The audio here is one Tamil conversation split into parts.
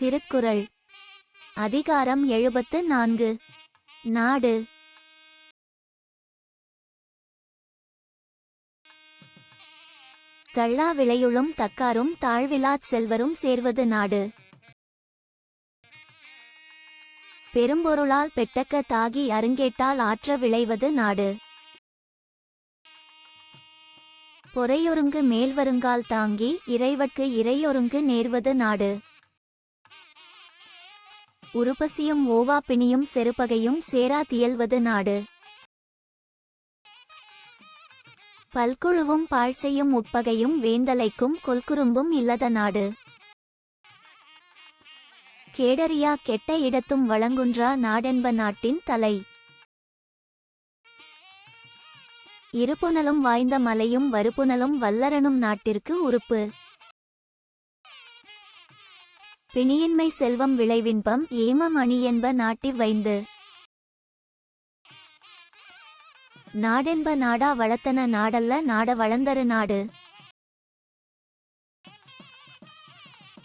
திருக்குறள். அதிகாரம் எழுபத்து நான்கு. நாடு. தள்ளா விளையுளும் தக்காரும் தாழ்விலாச் செல்வரும் சேர்வது நாடு. பெரும்பொருளால் பெட்டக்க தாகி அருங்கேட்டால் ஆற்ற விளைவது நாடு. பொறையொருங்கு மேல்வருங்கால் தாங்கி இறைவற்கு இறையொருங்கு நேர்வது நாடு. உருபசியும் ஓவா செருப்பகையும் சேரா தியல்வது நாடு. பல்குழுவும் பாழ்செய்யும் உட்பகையும் வேந்தலைக்கும் கொல்குறும்பும் இல்லத நாடு. கேடரியா கெட்ட இடத்தும் வழங்குன்றா நாடென்ப நாட்டின் தலை. இருப்புனலும் வாய்ந்த மலையும் வறுப்புனலும் வல்லரனும் நாட்டிற்கு உறுப்பு. பிணியின்மை செல்வம் விளைவின்பம் ஏமம் அணி என்ப நாட்டி வைந்து. நாடென்ப நாடா வளர்த்தன நாடல்ல நாட வளர்ந்தரு நாடு.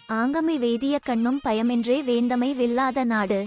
ஆங்கமை வேதிய கண்ணும் பயமென்றே வேந்தமை வெல்லாத நாடு.